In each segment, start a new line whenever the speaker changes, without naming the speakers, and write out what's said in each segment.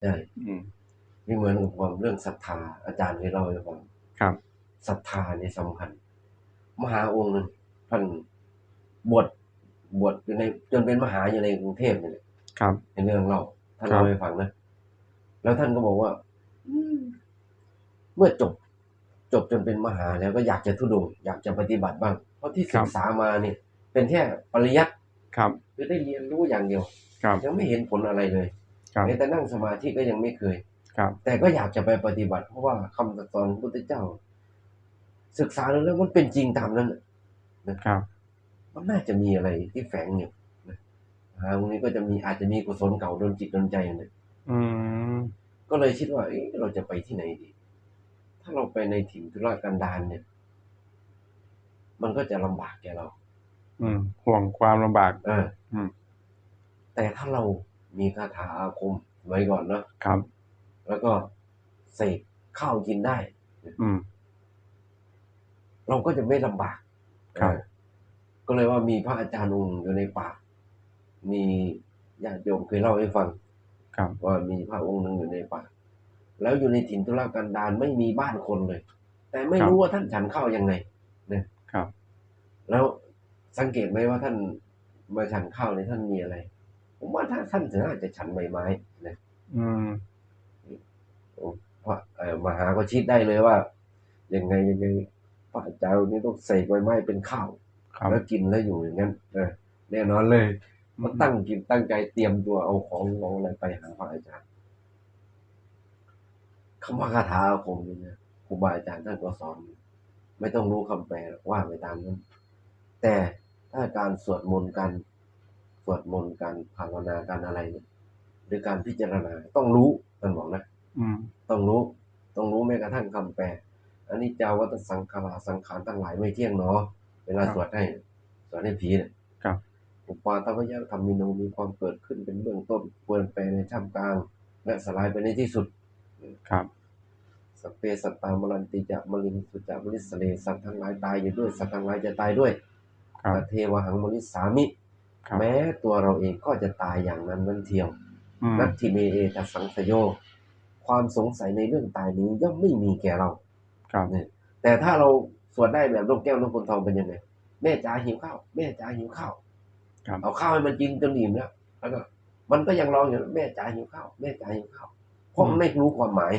ใช่
อืม
ไม่เหมือนกับความเรื่องศรัทธาอาจารย์เคยเล่าให้ฟัง
ครับ
ศรัทธานี่สำคัญ มหาองค์หนึงท่านบวชบวชอยู่ในจนเป็นมหาอยู่ในกรุงเทพนี่แหละ
ครับ
ในเรื่องเล่าท่าน
ครับ
เล่าให้ฟังนะแล้วท่านก็บอกว่าอืมเมื่อจบ จบจนเป็นมหาแล้วก็อยากจะทุดงค์อยากจะปฏิบัติบ้าง เพราะที่ศึกษามาเนี่ยเป็นแค่ปริยัติ
ครับ
คือได้เรียนรู้อย่างเดียว
ครับ
ยังไม่เห็นผลอะไรเลย
ครับ
แม้แต่นั่งสมาธิก็ยังไม่เคย
ครับ
แต่ก็อยากจะไปปฏิบัติ เพราะว่าคำสอนของพระพุทธเจ้า ศึกษาแล้วมันเป็นจริงตามนั้นน่ะ
ครับ
มันน่าจะมีอะไรที่แฝงอยู่นะหาตรงนี้ก็จะมีอาจจะมีกุศลเก่าโดนจิตโดนใจอยู่เนี่ย
อืม
ก็เลยคิดว่าเอ๊ะเราจะไปที่ไหนดี ถ้าเราไปในถิ่นธุรกันดารเนี่ย มันก็จะลำบากแกเรา
อืมห่วงความลำบาก
เออ
อืม
แต่ถ้าเรา มีคาถาอาคมไว้ก่อนเนาะ
ครับ
แล้วก็เสกข้าวกินได้
อืม
เราก็จะไม่ลำบาก
ครับ
เออก็เลยว่ามีพระอาจารย์องค์อยู่ในป่า มีญาติโยมเคยเล่าให้ฟัง
ครับ
ว่ามีพระองค์หนึ่งอยู่ในป่า แล้วอยู่ในถิ่นทุรกันดารไม่มีบ้านคนเลย แต่ไม่รู้ว่าท่านฉันข้าวยังไงเนี่ย
ครับ
แล้วสังเกตไหมว่าท่านมาฉันข้าวในยท่านมีอะไร ผมว่าถ้าท่านน่าจะฉันใบไม้นะ
อืม
เพราะเอ่อมหาก็ชิดได้เลยว่ายังไงยังไงพระอาจารย์นี่ต้องเสกใบไม้เป็นข้าว
ครับ
แล้วกินแล้วอยู่อย่างนั้นเออแน่นอนเลยมันตั้งกินตั้งใจเตรียมตัวเอาของของอะไรไปหาพระอาจารย์คำว่าคาถาอาคมนี่นะครูบาอาจารย์ท่านก็สอน ไม่ต้องรู้คำแปลหรอกว่าไปตามนั้นแต่ถ้าการสวดมนต์การส วดมนต์การภาวนาการอะไรเนี่ยหรือการพิจารณาต้องรู้ท่านบอกนะ
อืม
ต้องรู้ ต้องรู้แม้กระทั่งคำแปลอันนี้เจ้าวัตสังขาราสังขารทั้งหลายไม่เที่ยงเนาะเวลา
ครับ
สวดให้สวดให้ผีเนี่ย
ครับ
อุปาทวยะธรรมิโนมีความเกิดขึ้นเป็นเบื้องต้นควรแปลในท่ามกลาง และสลายไปในที่สุด
ครับ
สพเปสัตตามรันติจะมลิงสุจะมลิสเลสัตว์ทั้งหลายตายอยู่ด้วยสัตว์ทั้งหลายจะตายด้วย
ครับ
ตเทวหังมลิสามิ
ครับ
แม้ตัวเราเองก็จะตายอย่างนั้นนั่นเทียว
อืม
นัตถิเมเอตสังสโย ความสงสัยในเรื่องตายนี้ย่อมไม่มีแก่เรา
ครับ
เนี่ยแต่ถ้าเราสวดได้แบบลูกแก้วนกคนทองเป็นยังไงแม่จ๋าหิวข้าวแม่จ๋าหิวข้าว
ครับ
เอาข้าวให้มันกินจนอิ่มแล้วแล้วก็มันก็ยังร้องอยู่แม่จ๋าหิวข้าวแม่จ๋าหิวข้าวเพราะมันไม่รู้ความหมาย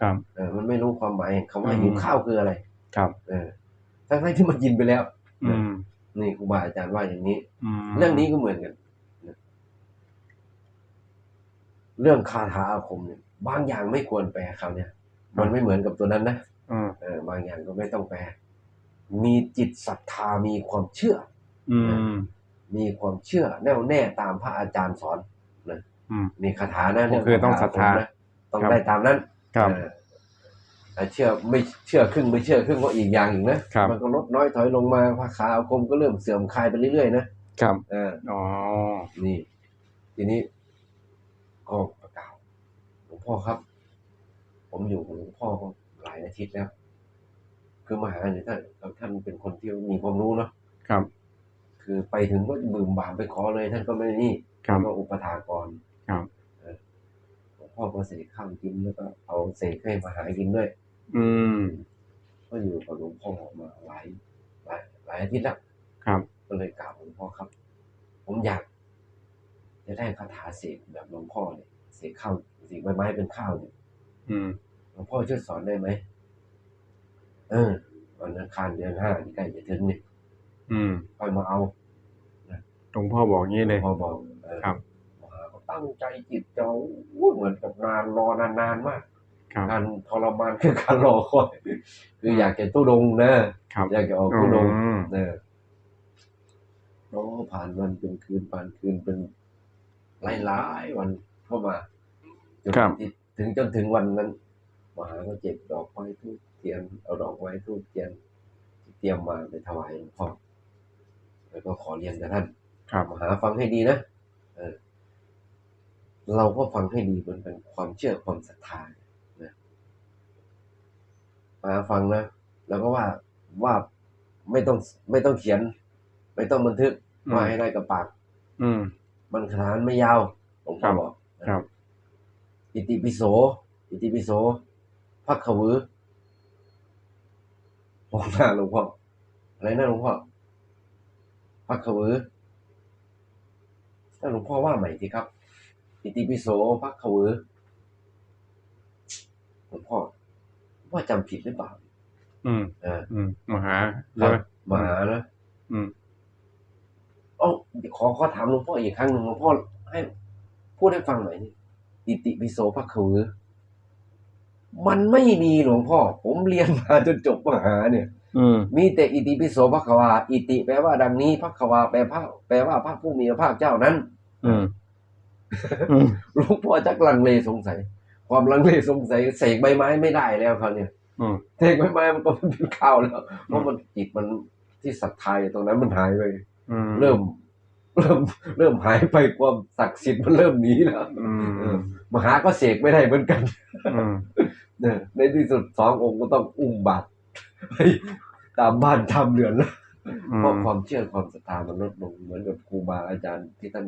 ครับ
เออมันไม่รู้ความหมายคำว่า
อืม
หิวข้าวคืออะไร
ครับ
เออทั้งๆที่มันกินไปแล้ว
อืม
นี่ครูบาอาจารย์ว่าอย่างนี้
อืม
เรื่องนี้ก็เหมือนกันนะเรื่องคาถาอาคมเนี่ย บางอย่างไม่ควรแปลเขาเนี่ย มันไม่เหมือนกับตัวนั้นนะ
อืม
เออบางอย่างก็ไม่ต้องแปล มีจิตศรัทธามีความเชื่อ
อืม
มีความเชื่อแน่วแน่ตามพระอาจารย์สอนนะ
อืม
นี่คาถานะ
ก็คือต้องศรัทธา
เรื่องคถอาคมนะต้อง
ครับ
ได้ตามนั้น
ครับ
เออแต่เชื่อไม่เชื่อครึ่งไม่เชื่อครึ่งก็อีกอย่างอีกนะครับมันก็ลดน้อยถอยลงมาพระคาอาคมก็เริ่มเสื่อมคลายไปเรื่อยๆนะครับเออ
อ๋อ
นี่ ทีนี้ก็ประกาศหลวงพ่อครับ ผมอยู่กับหลวงพ่อก็หลายอาทิตย์แล้วคือมาหาเนี่ยท่านท่านเป็นคนที่มีความรู้เนาะ
ครับ
คือไปถึงก็บืมบามไปขอเลย ท่านก็ไม่นี่
ครับ
ท่านก็อุปถากก่อน
ครับ
เออหลวงพ่อก็เสกข้าวกินแล้วก็เอาเสกให้มาหากินด้วย
อืม
ก็อยู่กับหลวงพ่อมาหลายหลายหลายอาทิตย์แล้ว
ครับ
ก็เลยกราบหลวงพ่อครับ ผมอยาก จะได้คาถาเสกแบบหลวงพ่อเนี่ยเสกข้าวเสกใบไม้เป็นข้าวเนี่ย
อืม
หลวงพ่อช่วยสอนได้ไหมเออวันอังคารเดือนห้าที่ใกล้จะถึงเนี่ย
อืม
ค่อยมาเอา
หลวงพ่อบอกงี้
หล
เล
วยงพ่อบอกเออ
ครับ
มาก็ตั้งใจจิตเจ้าอู้เหมือนกับนานรอนานๆมาก
ครับ
การทรมานคือการรอคอยคืออยากจะตู้ดงค์นะครับอยากจะออกตู้ดงค์
อืม
เนอโอ้ผ่านวันเป็นคืนผ่านคืนเป็นหลายๆวันเข้ามาจน
ครับ
ที่ถึงจนถึงวันนั้นมหาก็เจ็บดอกไม้ทูบเทียนเอาดอกไม้ทูบเทียนที่เตรียมมาไปถวายหลวงพ่อแล้วก็ขอเรียนกับท่าน
ครับ
มหาฟังให้ดีนะเออเราก็ฟังให้ดีมันเป็นความเชื่อความศรัทธานะ มหาฟังนะแล้วก็ว่าว่าไม่ต้องไม่ต้องเขียน ไม่ต้องบันทึก
อืม
ว่าให้ได้กับปาก
อืม
มันขนาดไม่ยาวผม
ครั
ก็
บ
บอก
ครับ
อิติปิโส อิติปิโสพักขวือมองหน้าหลวงพ่ออะไรนะหลวงพ่อพักขวือถ้าหลวงพ่อว่าใหม่สิครับ อิติปิโสพักขวือหลวงพ่อหล วงพ่อจำผิดหรือเปล่า
อืม
เออ
อืมมหา
ค
ใช่
รับ
ไหม
มหานะ
อืม
เอ้าขอขอถามหลวงพ่ออีกครั้งหนึ่งหลวงพ่อให้พูดให้ฟังหน่อยนี่อิติปิโสพักขวือมันไม่มีหลวงพ่อ ผมเรียนมาจนจบมหาเนี่ย
อืม
มีแต่อิติปิโสภควา อิติแปลว่าดังนี้ภควาแปลพระแปลว่าพระผู้มีพระภาคเจ้านั้น
อืมอืม
หลวงพ่อจักลังเลสงสัย ความลังเลสงสัยเสกใบไม้ไม่ได้แล้วคราวเนี่ย
อืม
เสกใบไม้มันก็ไม่เป็นข้าวแล้วเพราะมันจิตมันที่ศรัทธาอยู่ตรงนั้นมันหายไป
อืม
เริ่ม เริ่ม เริ่มหายไปความศักดิ์สิทธิ์มันเริ่มหนีแล้ว
อืม
เออมหาก็เสกไม่ได้เหมือนกัน
อืม
เนี่ยในที่สุดสององค์ก็ต้องอุ้มบาตรไปตามบ้านทำเรือนแล้ว
อื
เพราะ
ม
ความเชื่อความศรัทธามันลดลงเหมือนกับครูบาอาจารย์ที่ท่าน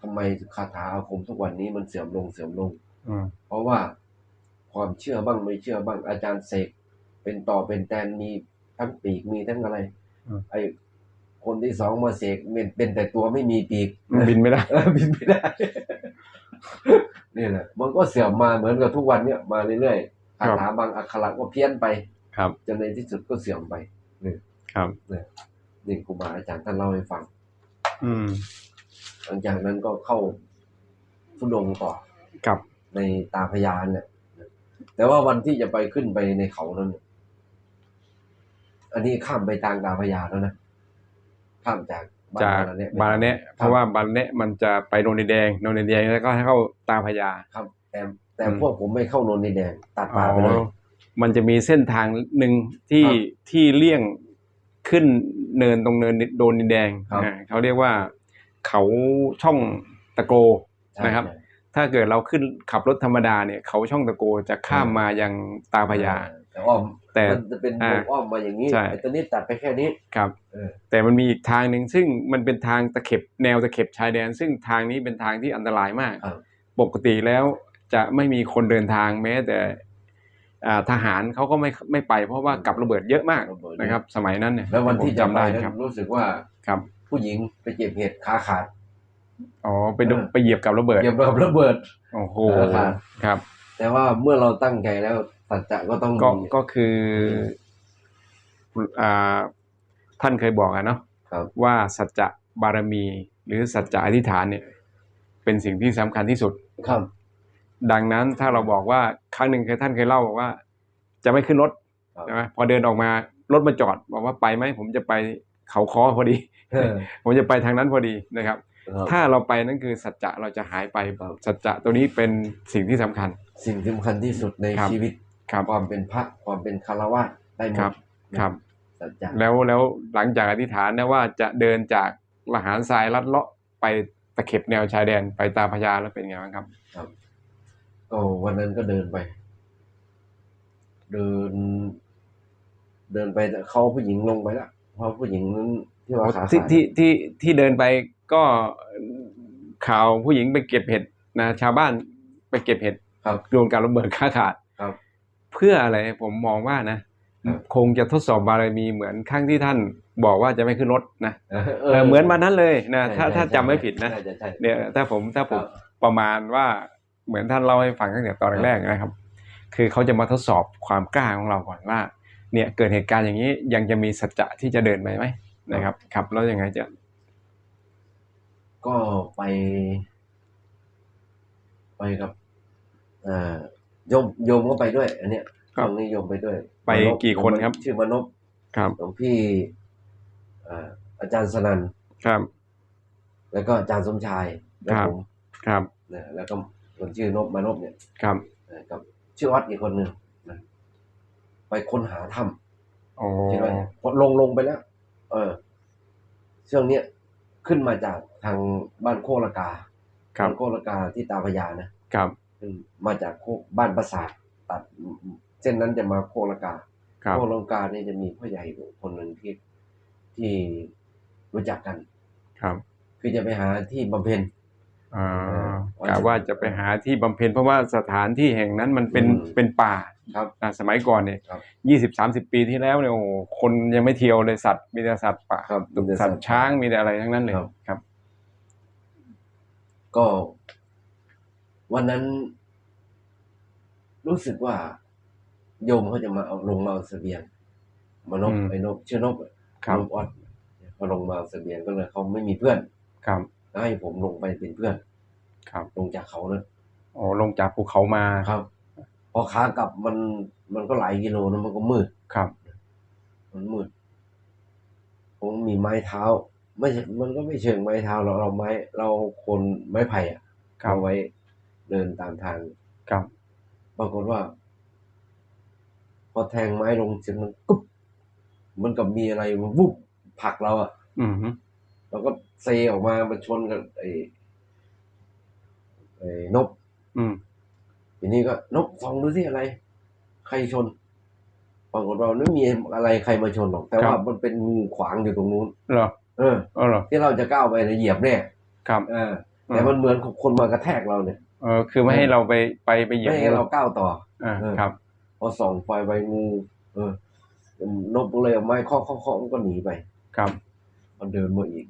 ทำไมคาถาอาคมทุกวันนี้มันเสื่อมลงเสื่อมลง
อืม
เพราะว่าความเชื่อบ้างไม่เชื่อบ้างอาจารย์เสกเป็นต่อเป็นแตนมีทั้งปีกมีทั้งอะไรไอ้คนที่สองมาเสกเป็นเป็นแต่ตัวไม่มีปีก
มันบินไม่ได้
เออบินไม่ได้นี่แหละมันก็เสื่อมมาเหมือนกับทุกวันเนี่ยมาเรื่อยๆ
ครั
คา
บ
ถาบางอักขระก็เพี้ยนไป
ครับ
จนในที่สุดก็เสื่อมไปนี่
ครับ
นี่ครูบาอาจารย์ท่านเล่าให้ฟัง
อืม
หลังจากนั้นก็เข้าทุดงค์ต่อ
กับ
ในตาพยานเนี่ยแต่ว่าวันที่จะไปขึ้นไปในเขานั้นเนี่ยอันนี้ข้ามไปทางตาพยานแล้วนะข้ามจากบ้น
จาก
บาลาเนี่ย
บาลาเนะเพราะว่าบาลาเนะมันจะไปโนนดินแดงโนนดินแดงแล้วก็ให้เข้าตาพญา
ครับแต่แต่
อืม
พวกผมไม่เข้าโนนดินแดงตัดป่าไปเลย
อ๋อมันจะมีเส้นทางหนึ่งที่
ครับ
ที่เลี่ยงขึ้นเนินตรงเนินโดนดินแดง
ครับ
อ่าเขาเรียกว่า เขาช่องตะโก
ใช่
นะครับ
ใช่
ถ้าเกิดเราขึ้นขับรถธรรมดาเนี่ยเขาช่องตะโกจะข้าม
อืม
มายังตาพญา
แต่อ้อม
แต่
มันจะเป็นว
อ่าง
อ้อมมาอย่างนี้
ใช่
ไอ้ตัวนี้ตัดไปแค่นี้
ครับ
เออ
แต่มันมีอีกทางหนึ่งซึ่งมันเป็นทางตะเข็บแนวตะเข็บชายแดน ซึ่งทางนี้เป็นทางที่อันตรายมาก
ครับ
ปกติแล้วจะไม่มีคนเดินทางแม้แต่อ่าทหารเขาก็ไม่ไม่ไป เพราะว่ากับระเบิดเยอะมาก
ระเบิด
นะครับ สมัยนั้นเนี่ย
แล้ววันที่
ผม
จะ
จำ
ไป
ได้
นั้น
ครับ
รู้สึกว่า
ครับ
ผู้หญิงไปเก็บเห็ดขาขาด
อ๋อไปโดน
เออ
ไปเหยียบกับระเบิด
เก็บกับระเบิด
โอ้โห
ขาขาด
ครับ
แต่ว่าเมื่อเราตั้งใจแล้วสัจจะก็ต้อง
ก็
มี
ก็คืออ่าท่านเคยบอกอะเนาะ
ครับ
ว่าสัจจะบารมี หรือสัจจะอธิษฐานเนี่ย เป็นสิ่งที่สำคัญที่สุด
ครับ
ดังนั้นถ้าเราบอกว่าครั้งหนึ่งเคยท่านเคยเล่าบอกว่า จะไม่ขึ้นรถ
ครับ
ใช่ไหมพอเดินออกมารถมาจอดบอกว่าไปไหมผมจะไปเขาคอพอดี
เออ
ผมจะไปทางนั้นพอดีนะครับ
ครับ
ถ้าเราไปนั่นคือสัจจะเราจะหายไป
ครับ
สัจจะตัวนี้เป็นสิ่งที่สำคัญ
สิ่งสำคัญที่สุดใน
ครับ
ชีวิต
ครับ
ความเป็นพระความเป็นคารวะได้หม
ครั
ด
บครับ
สัจจะ
แล้วแล้วหลังจากอธิษฐานนะว่าจะเดินจากละหารทรายลัดเลาะไปตะเข็บแนวชายแดนไปตาพญาแล้วเป็นไงบ้างครับ
ก็วันนั้นก็เดินไป เดิน เดินไปแต่เขาผู้หญิงลงไปแล้วเพราะผู้หญิงนั้นที่ว่าขา
ที่
ขาด
ที่ที่ที่เดินไป ก็ข่าวผู้หญิงไปเก็บเห็ดนะชาวบ้านไปเก็บเห็ด
ครับ
โดนการระเบิดค่าขาด
ครับ
เพื่ออะไรผมมองว่านะครับคงจะทดสอบบารมีเหมือนครั้งที่ท่านบอกว่าจะไม่ขึ้นรถนะ
เออ
เออเหมือนมานั้นเลยนะ
ใช่
ถ้า
ใช่
ถ้า
ใช่
จำไม่ผิดนะ
ใช่ใช่ใช่
เนี่ยถ้าผมถ้าผม
ครับ
ประมาณว่าเหมือนท่านเล่าให้ฟังตั้งแต่ตอนแรกๆนะครับ คือเขาจะมาทดสอบความกล้าของเราก่อนว่า เนี่ยเกิดเหตุการณ์อย่างนี้ยังจะมีสัจจะที่จะเดินไปไหมนะครับครับ แล้วยังไงจะ
ก็ไป ไปกับอ่าโยมโยมก็ไปด้วย อันเนี้ย
ครับ
ตรงนี้โยมไปด้วย
ไปกี่คนครับ
ชื่อมนพ
ครับ
หลวงพี่อ่าอาจารย์สนัน
ครับ
แล้วก็อาจารย์สมชายและ
ครับ
ผม
ครับ
นะแล้วก็คนชื่อนพมานพเนี่ย
ครับ
นะกับชื่อวัดอีกคนหนึ่งนะไปค้นหาถ้ำ
โอ้
คิดว่าเนี่ยพอลงลงไปแล้ว เออช่วงเนี้ย ขึ้นมาจากทางบ้านโคกละกา
ครับ
บ้านโคกละกาที่ตาพญานะครับขึ้นมาจากโคกบ้านปราสาทตัดเส้นนั้นจะมาโคกละกา
ครับ
โคกละกาเนี่ยจะมีพ่อใหญ่คนหนึ่งที่ที่รู้จักกัน
ครับ
คือจะไปหาที่บำเพ็ญ
อ่า
วัน
กะว่าจะไปหาที่บำเพ็ญเพราะว่าสถานที่แห่งนั้นมันเป็น
อืม
เป็นป่า
ครับ
อ่าสมัยก่อนเนี่ย
ครับ
ยี่สิบสามสิบปีที่แล้วเนี่ยโอ้โหคนยังไม่เที่ยวเลยสัตว์มีแต่สัตว์ป่า
ครับมีแต่
สัตว์ช้างมีแต่อะไรทั้งนั้นเลย
ครับ
ครับ
ก็ วันนั้น รู้สึกว่า โยมเขาจะมาเอาลงมาเอาเสบียงมานพ
อืม
ไอ้นพชื่อนพอะ
ครับ
นพออดเขาลงมาเอาเสบียงก็เลยเขาไม่มีเพื่อน
ครับ
ก็ให้ผมลงไปเป็นเพื่อน
ครับ
ลงจากเขานะ
อ๋อลงจากภูเขามา
ครับ พอขากลับมันมันก็หลายกิโลนะมันก็มืด
ครับ
มันมืดผมมีไม้เท้า ไม่ใช่มันก็ไม่เชิงไม้เท้าเราเราไม้ เราคนไม้ไผ่อะ
ครับ
เอาไว้เดินตามทาง
ครับ
ปรากฏว่า พอแทงไม้ลงเสร็จมันกุ๊บมันกับมีอะไรมันวุบผลักเราอะ
อืมฮึ
เราก็เซออกมามันชนกับไอ้ไอ้นก
อืม
ทีนี้ก็นกส่องดูสิอะไร ใครชนปรากฏว่าไม่มีอะไรใครมาชนหรอก แต่ว่ามันเป็นงูขวางอยู่ตรงนู้น
เหรอ
เออ
เออเหรอ
ที่เราจะก้าวไปนะเหยียบแน่
ครับ
เออแต่มันเหมือนคนมากระแทกเราเนี่ย
เออคือไม่ให้เราไปไปไปเหยียบ
ไม่ให้เราก้าวต่อ
อ่า
เออ
ครับ
พอส่องไฟไปงู เออนกเลยเอาไม้เคาะเคาะเคาะมันก็หนีไป
ครับ
มันเดินมาอีก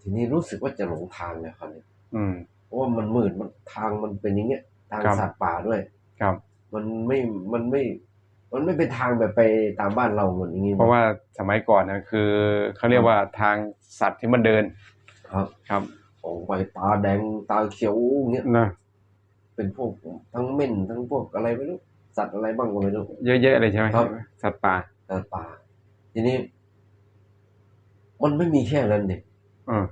ทีนี้รู้สึกว่าจะหลงทางเลยครับเนี่ย
อืม
เพราะว่ามันมืดมันทางมันเป็นอย่างเงี้ย ทาง
ครับ
สัตว์ป่าด้วย
ครับ
มันไม่มันไม่ มันไม่เป็นทางแบบไปตามบ้านเราเหมือนอย่างงี้
เพราะว่าสมัยก่อนนะคือเขาเรียกว่าทางสัตว์ที่มันเดิน
ครับ
ครับ
ออกไปตาแดงตาเขียวอย่างเงี้ย
นะ
เป็นพวกทั้งเม่นทั้งพวกอะไรไม่รู้สัตว์อะไรบ้างก็ไม่รู้
เยอะแยะเลยใช่ไหม
ครับ
สัตว์ป่า
สัตว์ป่า ทีนี้ มันไม่มีแค่นั้นเนี่ย
เออ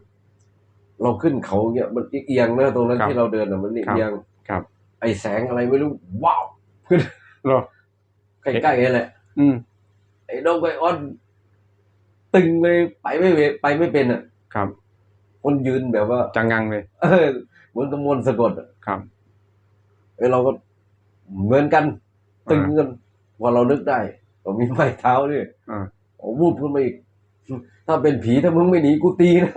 เราขึ้นเขาเนี่ยมันเอียงๆนะตรงนั้น
ครับ
ที่เราเดินอะมันเอียง
ครับ
ไอแสงอะไรไม่รู้ว้าวขึ้น
เหรอ
ใกล้ๆนี่แหละ
อืม
ไอ้น้องไบออนตึงเลยไปไม่เวไปไม่เป็นอะ
ครับ
คนยืนแบบว่า
จังงังเลย
เออเหมือนกับมนต์สะกดอะ
ครับ
ไอ้เราก็เหมือนกัน ตึงกันว่าเรานึกได้เรามีไม้เท้าเนี่ย
อ่า
โอ้วูบขึ้นมาอีกถ้าเป็นผีถ้ามึงไม่หนีกูตีนะ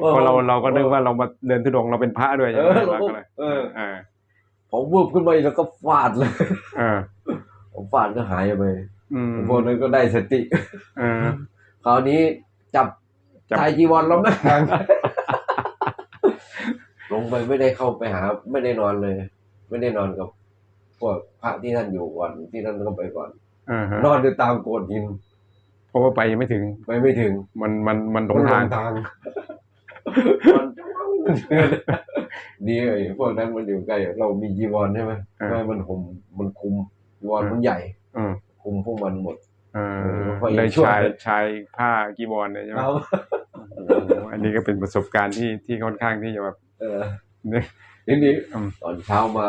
เออเพราะเราเราก็นึกว่าเรามาเดินทุดงค์เราเป็นพระด้วย
เอ
ใช่ไหม
อเรา
เรา
ก็
ก็เลย
เออ
เออ
พอวูบขึ้นมาอีกแล้วก็ฟาดเลย
เออ
ผมฟาดก็หายไป
อืม
พวกนั้นก็ได้สติ
เออ
คราวนี้จับ
จับ
ชายจีวรแล้วแม่งลงไปไม่ได้เข้าไปหา ไม่ได้นอนเลย ไม่ได้นอนกับพวกพระที่ท่านอยู่ก่อนที่ท่านก็ไปก่อน
อ่าฮะ
นอนอยู่ตามโกดหิน
เพราะว่าไปยังไม่ถึง
ไปไม่ถึง
มันมันมันหลงทาง
ทางดีไอ้พวกนั้นมันอยู่ใกล้เรามีจีวรใช่ไหม
อ่า
ไม่มันห่มมันคุมจีวรมันใหญ่
อืม
คุมพวกมันหมด
เอ
เอ
อ
อพอ
เลย
ช่วย
ชายชายผ้ากีบอลเนี่ยใช่ไหม
ครับ
โอ้โหอันนี้ก็เป็นประสบการณ์ที่ที่ค่อนข้างที่จะแบบ
เออ
เนี่ย
ทีนี้
อืม
ตอนเช้ามา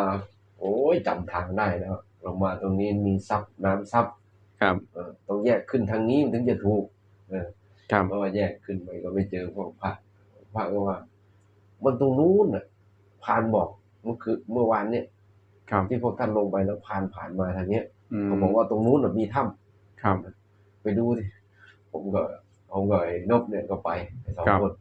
โอ้ยจำทางได้แล้วเรามาตรงนี้มีซับน้ำซับ
ครับ
เออต้องแยกขึ้นทางนี้มันถึงจะถูกเออ
ครับ
เพราะว่าแยกขึ้นไปก็ไม่เจอพวกพระพระก็ว่า มันตรงนู้นน่ะพานบอกเมื่อคือเมื่อวานเนี่ย
ครับ
ที่พวกท่านลงไปแล้วพานผ่านมาทางเนี้ย
อืม
เขาบอกว่าตรงนู้นน่ะมีถ้ำ
ครับ
ไปดูสิผมก็ผมก็ไอ้นบเนี่ยก็ไปไอ้สอง
ครับ
คน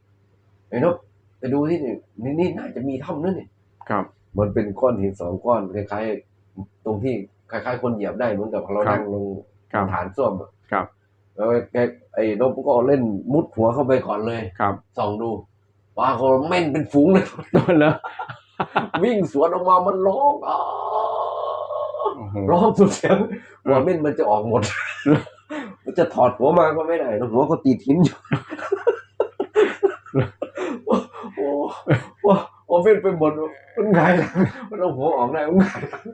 ไอ้นบไปดูที่นี่นี่นี่น่าจะมีถ้ำนั่นนี่
ครับ
มันเป็นก้อนหินสองก้อนคล้ายๆตรงที่คล้ายๆ คนเหยียบได้เหมือนกับเรา
ครับ
นั่งลง
ครับ
ฐานส้วมอะ
ครับ
แล้วแกไอ้นบก็เล่นมุดหัวเข้าไปก่อนเลย
ครับ
ส่องดูปลาเขาแม่นเป็นฝูงเลย
โดนแล้ว
วิ่งสวนออกมามันร้องอ้า
โอ้โห
ร้องสุดเสียงหัวเม่นมันจะออกหมด มันจะถอดหัวมาก็ไม่ได้นะหัวก็ติดหินอยู่ โอ้โหโอ้โหเม่นไปหมดมันไงายหลังมันเอาหัวออกได้มันไงายหลัง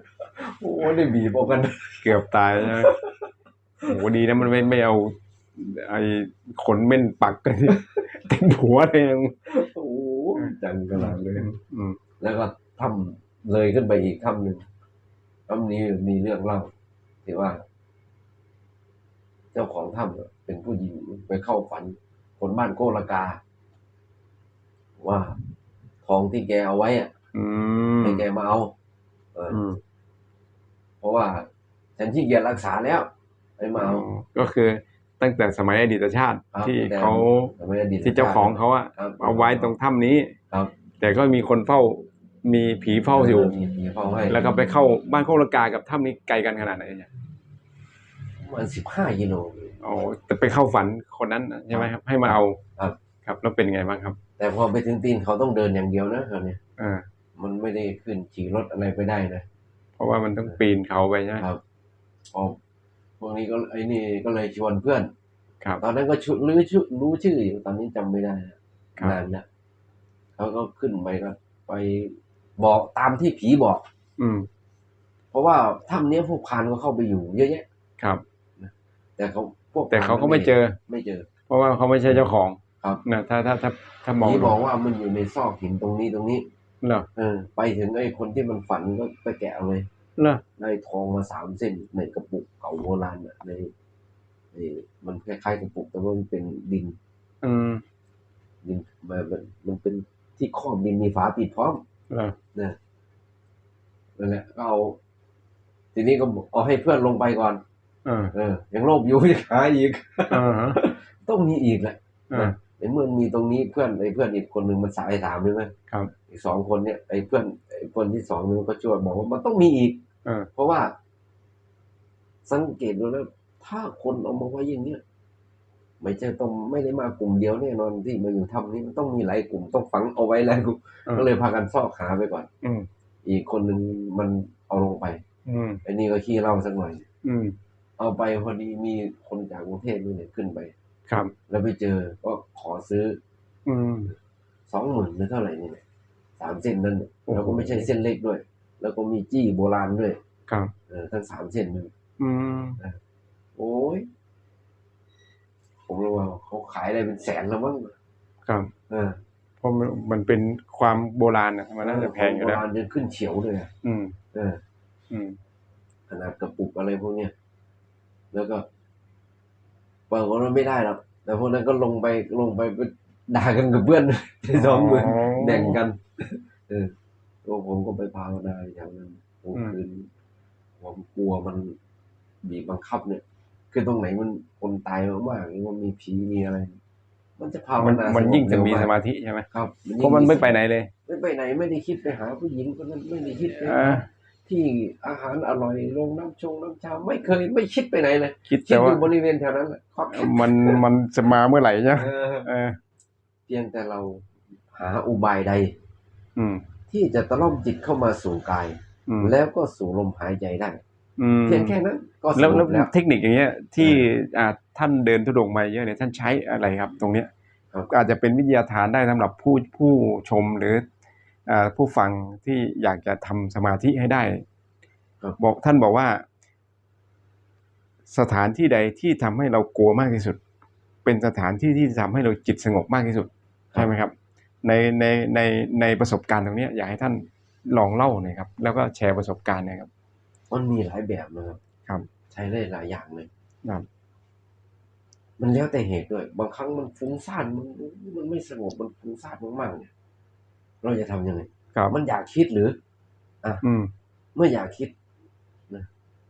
โอ้โหได้บีบออกกัน
เกือบตายใช่ไหม โอ้โหดีนะมันไม่ไม่เอา ไอ้ขนเม่นปักกันที่เต็มหัวเลยยัง
โอ้โหจังขนาดเลย
อืม
แล้วก็ถ้ำเลยขึ้นไปอีกถ้ำหนึ่งถ้ำนี้มีเรื่องเล่าที่ว่า เจ้าของถ้ำน่ะเป็นผู้หญิงไปเข้าฝันคนบ้านโกลกา ว่าทองที่แกเอาไว้อะ
อืม
ให้แกมาเอาเออ
อืม
เพราะว่าฉันที่เกียจรักษาแล้ว ไปมาเอา
ก็คือตั้งแต่สมัยอดีตชาติ
ครับ
ที่
แต่
เขา
สมัยอดีต
ที่เจ้าของเขาอะ
ครับ
เอาไว้ตรงถ้ำนี้
ครับ
แต่ก็มีคนเฝ้ามีผีเฝ้าอยู่
มีผีเฝ้าให้
แล้วก็ไปเข้าบ้านโคกระกากับถ้ำนี้ไกลกันขนาดไหนเนี่ย
ประมาณสิบห้ากิโล
อ๋อแต่ไปเข้าฝันคนนั้นน่ะใช่ไหมครับ ให้มาเอา
ครับ
ครับแล้วเป็นไงบ้างครับ
แต่พอไปถึงตีนเขาต้องเดินอย่างเดียวนะคราวนี้
อ่า
มันไม่ได้ขึ้นขี่รถอะไรไปได้นะ
เพราะว่ามันต้องปีนเขาไปใช่ไหม
ครับออก พวกนี้ก็ไอ้นี่ก็เลยชวนเพื่อน
ครับ
ตอนนั้นก็ชุรู้ชื่อรู้ชื่ออยู่ตอนนี้จำไม่ได้แล้ว
ครับ
นานแล้วเขาก็ขึ้นไปก็ไปบอกตามที่ผีบอก
อืม
เพราะว่าถ้ำเนี้ยพวกพรานก็เข้าไปอยู่เยอะแยะ
ครับ
แต่เขาพวก
แต่เขาก็ไม่เจอ
ไม่เจอ
เพราะว่าเขาไม่ใช่เจ้าของ
ครับ
นะถ้าถ้าถ้าถ้ามอง
ผีบอกว่ามันอยู่ในซอกหินตรงนี้ตรงนี้
เหรอ
เออ ไปถึงไอ้คนที่มันฝันก็ไปแกะเอาเลย
เหรอ
ได้ทองมาสามเส้นในกระปุกเก่าโบราณอะในในมันคล้ายๆกระปุกแต่ว่ามันเป็นดิน
อืม
ดินมันมันมันเป็นที่ครอบดินมีฝาปิดพร้อม
เหรอ
นะนั่นแหละก็เอาทีนี้ก็บอกเอาให้เพื่อนลงไปก่อน
อ่า
เออยังโลภอยู่ยังหาอีก
อ่าฮะ
ต้องมีอีกแหละ
อ่า
ในเมื่อมีตรงนี้เพื่อนไอ้เพื่อนอีกคนหนึ่งมันสายถามใช่ไหม
ครับ
อีกสองคนเนี่ยไอ้เพื่อนไอ้คนที่สองนี่มันก็ช่วยบอกว่ามันต้องมีอีก
อ่า
เพราะว่า สังเกตดูแล้วถ้าคนเอามาไว้อย่างเนี้ยไม่ใช่ต้องไม่ได้มากลุ่มเดียวแน่นอนที่มาอยู่ถ้ำนี้มันต้องมีหลายกลุ่มต้องฝังเอาไว้หลายกลุ่ม
อ่า
ก็เลยพากันซอกหาไปก่อน
อืม
อีกคนหนึ่งมันเอาลงไป
อืม
ไอ้นี่ก็ขี้เหล่าสักหน่อย
อืม
เอาไปพอดีมีคนจากกรุงเทพนี่เนี่ยขึ้นไป
ครับ
แล้วไปเจอก็ขอซื้อ
อืม
สองหมื่นหรือเท่าไหร่นี่แหละสามเส้นนั่นน่ะ
โอ้โห
แล้วก็ไม่ใช่เส้นเล็กด้วย แล้วก็มีจี้โบราณด้วย
ครับ
เออทั้งสามเส้นเลย
อืม
โอ้ยผมรู้ว่าเขาขายได้เป็นแสนแล้วมั้ง
ครับ
เออ
เพราะมันมันเป็นความโบราณนะมันน่าจะแพงอยู่
โบ
แล้ว
ราณจนขึ้นเฉียวเลยอะ
อืม
เออ
อืม
ขนาดกระปุกอะไรพวกเนี้ยแล้วก็ ปรากฏว่าไม่ได้หรอกแต่พวกนั้นก็ลงไปลงไปไปด่ากันกับเพื่อนสองหมื่นแบ่งกัน เออตัวผมก็ไปภาวนาอย่างนั้นกลางคืนผมกลัวมันบีบบังคับเนี่ย คือตรงไหนมันคนตายมากๆหรือว่ามีผีมีอะไร มันจะภาว
มัน
นา
มันยิ่งจะมี
เร็ว
ส
ก
มาธิใช่ไหม
ครับ
เพราะมันไม่ไปไหนเลย
ไม่ไปไหนไม่ได้คิดไปหาผู้หญิงคนนั้นไม่ได้คิดไป
อ่า
ที่อาหารอร่อยโรงน้ำชงน้ำชาไม่เคยไม่คิดไปไหนเลย
คิด
คิด
แต่
อ
ว่า
ยู่บริเวณแถวนั้นแหละครับ
มันมันจะมาเมื่อไหร่เนี่ย
เออ
เออ
เพียงแต่เราหาอุบายใด
อืม
ที่จะตะล่อมจิตเข้ามาสู่กาย
อืม
แล้วก็สู่ลมหายใจได้
อืม
เพียงแค่นั้นก็ส
แล้ว
ง
แล้ว
บแล้ว
เทคนิคอย่างเงี้ย ที่อ่าท่านเดินทุดงค์มาเยอะเนี่ยท่านใช้อะไรครับ ตรงเนี้ย
ครับ
ก็อาจจะเป็นวิทยาทานได้สำหรับผู้ผู้ชมหรืออ่า ผู้ฟังที่อยากจะทำสมาธิให้ได้
ครับ
บอกท่านบอกว่า สถานที่ใดที่ทำให้เรากลัวมากที่สุด เป็นสถานที่ที่ทำให้เราจิตสงบมากที่สุดใช่ไหมครับ ในในในในประสบการณ์ตรงเนี้ยอยากให้ท่านลองเล่าหน่อยครับ แล้วก็แชร์ประสบการณ์หนะครับ
มันมีหลายแบบนะครับ
ครับ
ใช้ได้หลายอย่างเลย
ครับ
มันแล้วแต่เหตุด้วย บางครั้งมันฟุ้งซ่านมันมันไม่สงบมันฟุ้งซ่านมากๆเนี่ย เราจะทำยังไง
ครับ
มันอยากคิดหรือ
อืม
เมื่ออยากคิดนะ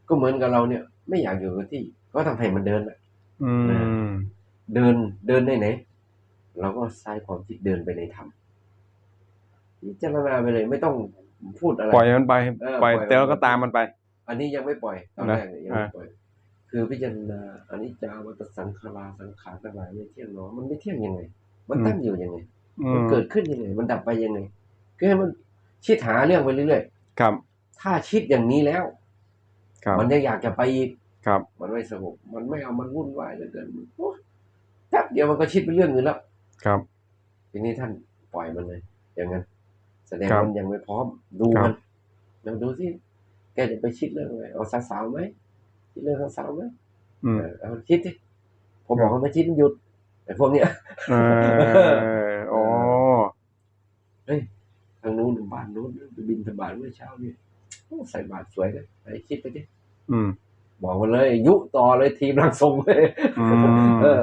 ก็เหมือนกับเราเนี่ย ไม่อยากอยู่กับที่ ก็ทำให้มันเดินน่ะ
อืม
เดินเดินได้ไหนเราก็ใช้ความคิดเดินไปในธรรมพิจารณาไปเลยไม่ต้องพูดอะไร
ปล่อยมันไป
เออ
ปล่อย
ปล่อย
แต่เราก็ตามมันไป
อันนี้ยังไม่ปล่อยตอน
นะ
แรกเนี่ยยังไม่ปล่อยคือพิจารณาอันนี้จาวัตสังขาราสังขารทั้งหลายไม่เที่ยงหนอมันไม่เที่ยงยังไง มันตั้งอยู่ยังไง
อื
มัน
ม
เกิดขึ้นยังไงมันดับไปยังไงคือให้มันคิดหาเรื่องไปเรื่อย
ครับ
ๆถ้าคิดอย่างนี้แล้ว
ครับ
มันยังอยากจะไปอีก
ครับ
มันไม่สงบมันไม่เอามันวุ่นวายเหลือเกินโอ๊ยแป๊บเดียวมันก็คิดไปเรื่องอื่นแล้ว
ครับ
ทีนี้ท่านปล่อยมันเลย อย่างนั้น แสดง
ครับ
มันยังไม่พร้อมดู
ครับ
มันเราดูสิแกจะไปคิดเรื่องอะไรเอาสาวๆไหมคิดเรื่องสาวๆไหม
อืม
เออเอาคิดดิผมบอกให้มันคิดมันหยุดแต่พวกเนี้ย
เอออ๋อ
ทางนู้นบ้านนู้นไปบินธบาตเมื่อเช้านี่โอ้ใส่บาตรสวยเลยไปคิดไปดิ
อืม
บอกมันเลยยุต่อเลยทีมรังทรงเลย
อืม
เออ